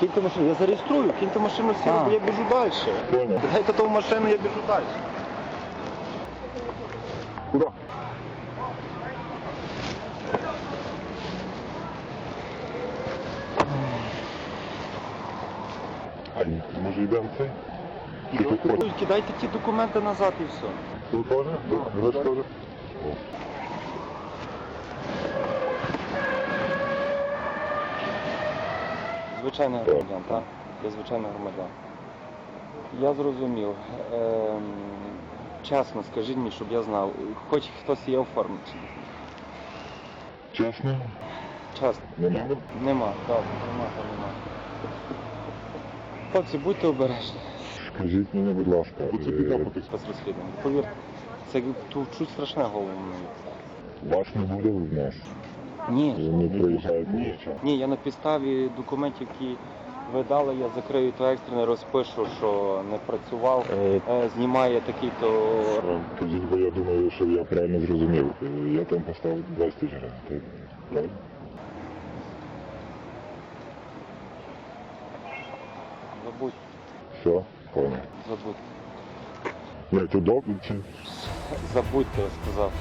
Киньте машину, я зареєструю, киньте машину сіло, А. я біжу далі. Понял. Дайте ту машину, я біжу далі. Куда? А, ні, може йдемо цей? Чи тут хочеш? Кидайте ті документи назад і все. Тут теж? Ж теж? О. Звичайний громадян, так? Я звичайний громадян. Я зрозумів. Ем, чесно, скажіть мені, щоб я знав. Хоч хтось є оформить. Чесно? Чесно. Нема. Нема, так, нема, то нема. Хлопці, будьте обережні. Скажіть мені, будь ласка. е, Без розслідування. Повірте, це тут чуть страшне голову мені. Вас не буде в нас. Ні. Не приїжджаєте нічого. Ні, я на підставі документів, які ви дали, я закрию то екстрене, розпишу, що не працював, Е, е, знімає такий-то. Тоді бо я думаю, що я правильно зрозумів. Е, Я там поставив 20 тисяч гривень. Правильно? Забудь, Все, понял. забудь. Ну, це добре чи? Забудьте, я сказав.